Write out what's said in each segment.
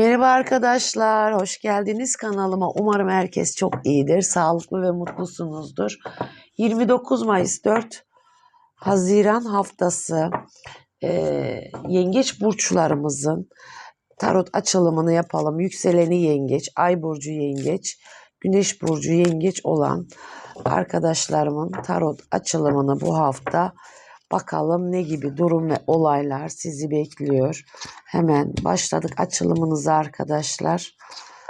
Merhaba arkadaşlar, hoş geldiniz kanalıma. Umarım herkes çok iyidir, sağlıklı ve mutlusunuzdur. 29 Mayıs 4 Haziran haftası e, yengeç burçlarımızın tarot açılımını yapalım. Yükseleni yengeç, ay burcu yengeç, güneş burcu yengeç olan arkadaşlarımın tarot açılımını bu hafta bakalım ne gibi durum ve olaylar sizi bekliyor. Hemen başladık açılımınıza arkadaşlar.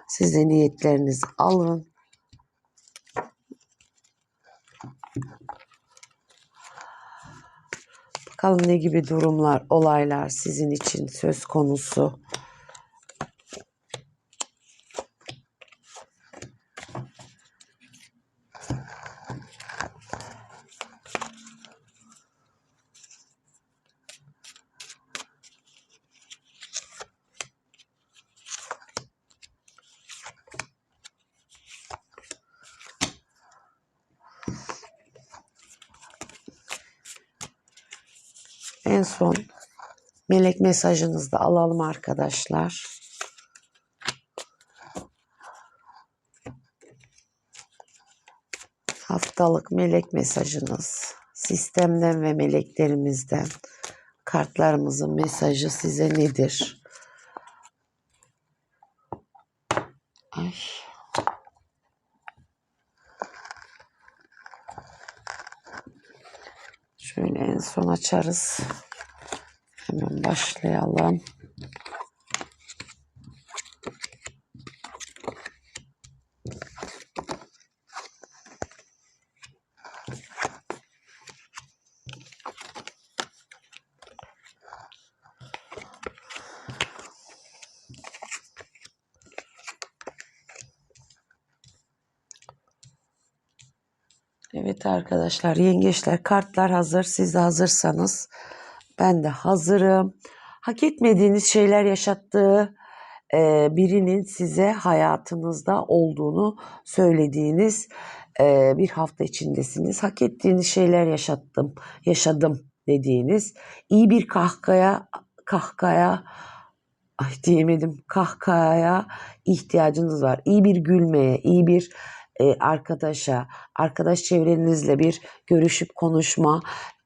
Siz de niyetlerinizi alın. Bakalım ne gibi durumlar, olaylar sizin için söz konusu. En son melek mesajınızı da alalım arkadaşlar. Haftalık melek mesajınız sistemden ve meleklerimizden kartlarımızın mesajı size nedir? Ay. Şöyle en son açarız. Hemen başlayalım. Evet arkadaşlar yengeçler kartlar hazır. Siz de hazırsanız ben de hazırım. Hak etmediğiniz şeyler yaşattığı e, birinin size hayatınızda olduğunu söylediğiniz e, bir hafta içindesiniz. Hak ettiğiniz şeyler yaşattım, yaşadım dediğiniz iyi bir kahkaya kahkaya ay diyemedim kahkaya ihtiyacınız var. İyi bir gülmeye, iyi bir e, arkadaşa, arkadaş çevrenizle bir görüşüp konuşma,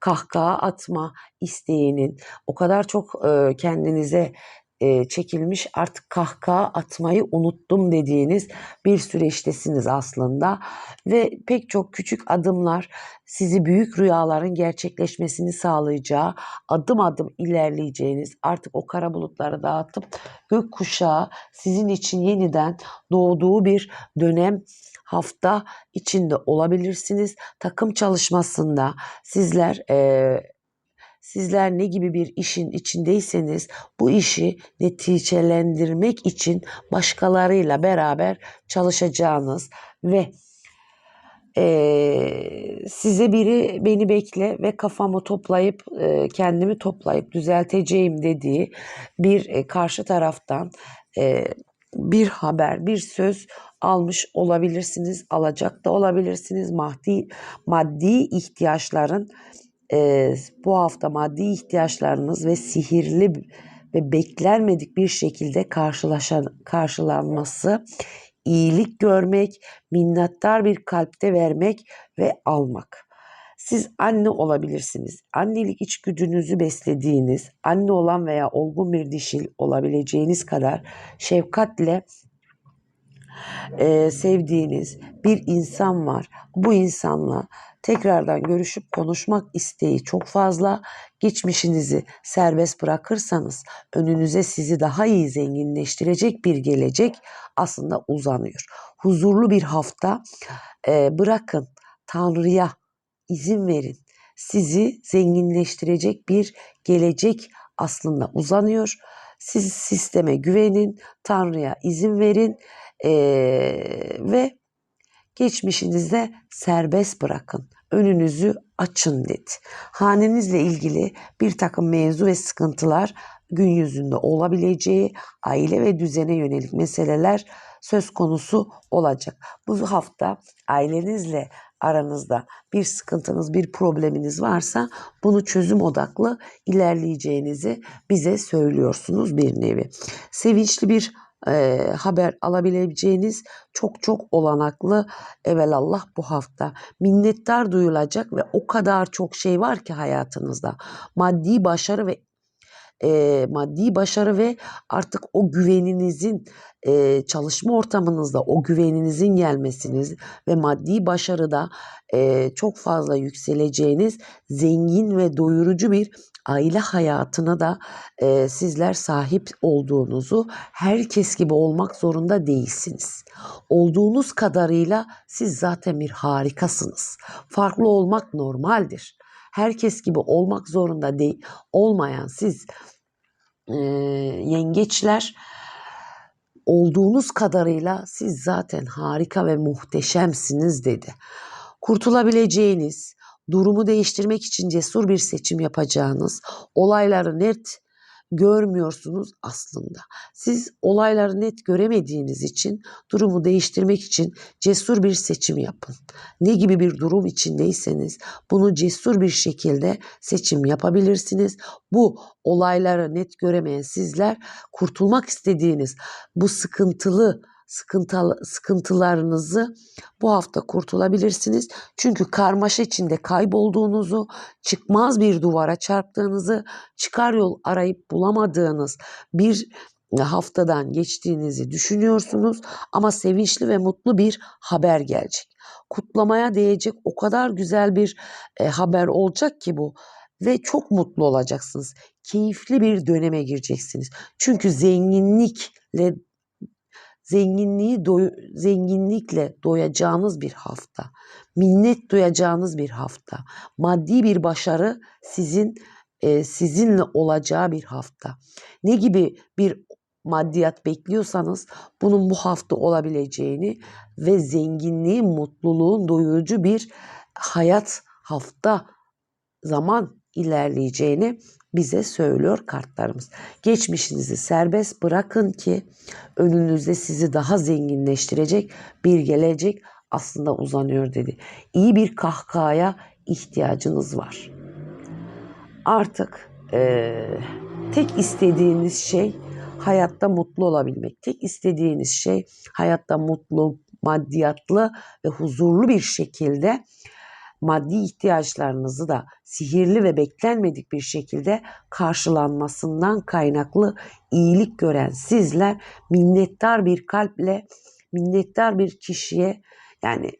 kahkaha atma isteğinin o kadar çok e, kendinize e, çekilmiş artık kahkaha atmayı unuttum dediğiniz bir süreçtesiniz aslında. Ve pek çok küçük adımlar sizi büyük rüyaların gerçekleşmesini sağlayacağı adım adım ilerleyeceğiniz artık o kara bulutları dağıtıp gök kuşağı sizin için yeniden doğduğu bir dönem hafta içinde olabilirsiniz. Takım çalışmasında sizler e, sizler ne gibi bir işin içindeyseniz bu işi neticelendirmek için başkalarıyla beraber çalışacağınız ve e, size biri beni bekle ve kafamı toplayıp e, kendimi toplayıp düzelteceğim dediği bir e, karşı taraftan e, bir haber, bir söz almış olabilirsiniz, alacak da olabilirsiniz. Maddi maddi ihtiyaçların e, bu hafta maddi ihtiyaçlarınız ve sihirli ve beklenmedik bir şekilde karşılaşan, karşılanması, iyilik görmek, minnettar bir kalpte vermek ve almak. Siz anne olabilirsiniz. Annelik içgüdünüzü beslediğiniz, anne olan veya olgun bir dişil olabileceğiniz kadar şefkatle e, sevdiğiniz bir insan var. Bu insanla tekrardan görüşüp konuşmak isteği çok fazla. Geçmişinizi serbest bırakırsanız önünüze sizi daha iyi zenginleştirecek bir gelecek aslında uzanıyor. Huzurlu bir hafta e, bırakın Tanrı'ya izin verin. Sizi zenginleştirecek bir gelecek aslında uzanıyor. Siz sisteme güvenin, Tanrı'ya izin verin ee, ve geçmişinizde serbest bırakın. Önünüzü açın dedi. Hanenizle ilgili bir takım mevzu ve sıkıntılar gün yüzünde olabileceği aile ve düzene yönelik meseleler söz konusu olacak. Bu hafta ailenizle aranızda bir sıkıntınız, bir probleminiz varsa bunu çözüm odaklı ilerleyeceğinizi bize söylüyorsunuz bir nevi. Sevinçli bir e, haber alabileceğiniz çok çok olanaklı evelallah bu hafta. Minnettar duyulacak ve o kadar çok şey var ki hayatınızda. Maddi başarı ve e, maddi başarı ve artık o güveninizin e, çalışma ortamınızda o güveninizin gelmesiniz ve maddi başarıda e, çok fazla yükseleceğiniz zengin ve doyurucu bir aile hayatına da e, sizler sahip olduğunuzu herkes gibi olmak zorunda değilsiniz. Olduğunuz kadarıyla siz zaten bir harikasınız. Farklı olmak normaldir. Herkes gibi olmak zorunda değil olmayan siz e, yengeçler olduğunuz kadarıyla siz zaten harika ve muhteşemsiniz dedi. Kurtulabileceğiniz, durumu değiştirmek için cesur bir seçim yapacağınız, olayları net görmüyorsunuz aslında. Siz olayları net göremediğiniz için durumu değiştirmek için cesur bir seçim yapın. Ne gibi bir durum içindeyseniz bunu cesur bir şekilde seçim yapabilirsiniz. Bu olayları net göremeyen sizler kurtulmak istediğiniz bu sıkıntılı sıkıntılarınızı bu hafta kurtulabilirsiniz. Çünkü karmaşa içinde kaybolduğunuzu, çıkmaz bir duvara çarptığınızı, çıkar yol arayıp bulamadığınız bir haftadan geçtiğinizi düşünüyorsunuz ama sevinçli ve mutlu bir haber gelecek. Kutlamaya değecek o kadar güzel bir e, haber olacak ki bu ve çok mutlu olacaksınız. Keyifli bir döneme gireceksiniz. Çünkü zenginlikle zenginliği doy zenginlikle doyacağınız bir hafta. Minnet duyacağınız bir hafta. Maddi bir başarı sizin e, sizinle olacağı bir hafta. Ne gibi bir maddiyat bekliyorsanız bunun bu hafta olabileceğini ve zenginliğin, mutluluğun doyurucu bir hayat hafta zaman ilerleyeceğini bize söylüyor kartlarımız. Geçmişinizi serbest bırakın ki önünüzde sizi daha zenginleştirecek bir gelecek aslında uzanıyor dedi. İyi bir kahkahaya ihtiyacınız var. Artık e, tek istediğiniz şey hayatta mutlu olabilmek. Tek istediğiniz şey hayatta mutlu, maddiyatlı ve huzurlu bir şekilde maddi ihtiyaçlarınızı da sihirli ve beklenmedik bir şekilde karşılanmasından kaynaklı iyilik gören sizler minnettar bir kalple minnettar bir kişiye yani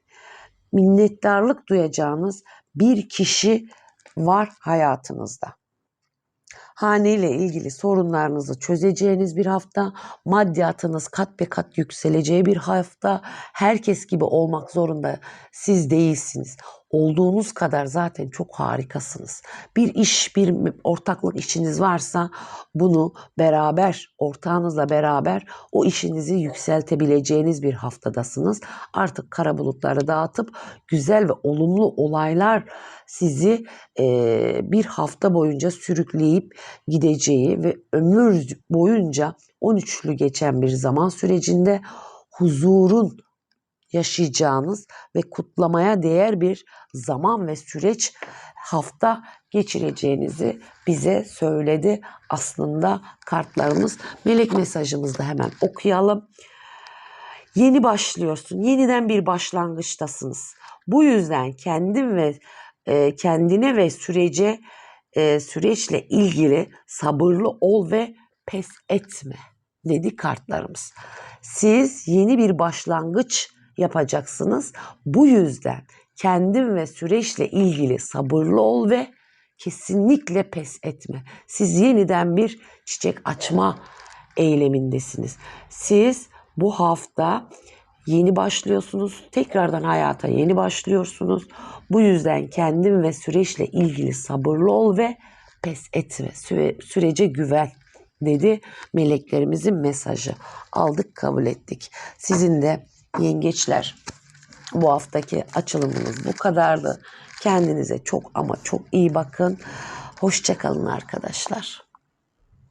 minnettarlık duyacağınız bir kişi var hayatınızda haneyle ilgili sorunlarınızı çözeceğiniz bir hafta, maddiyatınız kat be kat yükseleceği bir hafta. Herkes gibi olmak zorunda siz değilsiniz. Olduğunuz kadar zaten çok harikasınız. Bir iş, bir ortaklık işiniz varsa bunu beraber, ortağınızla beraber o işinizi yükseltebileceğiniz bir haftadasınız. Artık kara bulutları dağıtıp güzel ve olumlu olaylar sizi e, bir hafta boyunca sürükleyip gideceği ve ömür boyunca 13'lü geçen bir zaman sürecinde huzurun yaşayacağınız ve kutlamaya değer bir zaman ve süreç hafta geçireceğinizi bize söyledi. Aslında kartlarımız melek mesajımızda hemen okuyalım. Yeni başlıyorsun. Yeniden bir başlangıçtasınız. Bu yüzden kendim ve e, kendine ve sürece e, süreçle ilgili sabırlı ol ve pes etme dedi kartlarımız. Siz yeni bir başlangıç yapacaksınız. Bu yüzden kendin ve süreçle ilgili sabırlı ol ve kesinlikle pes etme. Siz yeniden bir çiçek açma eylemindesiniz. Siz bu hafta yeni başlıyorsunuz. Tekrardan hayata yeni başlıyorsunuz. Bu yüzden kendin ve süreçle ilgili sabırlı ol ve pes etme. Süre, sürece güven dedi meleklerimizin mesajı. Aldık kabul ettik. Sizin de yengeçler bu haftaki açılımımız bu kadardı. Kendinize çok ama çok iyi bakın. Hoşçakalın arkadaşlar.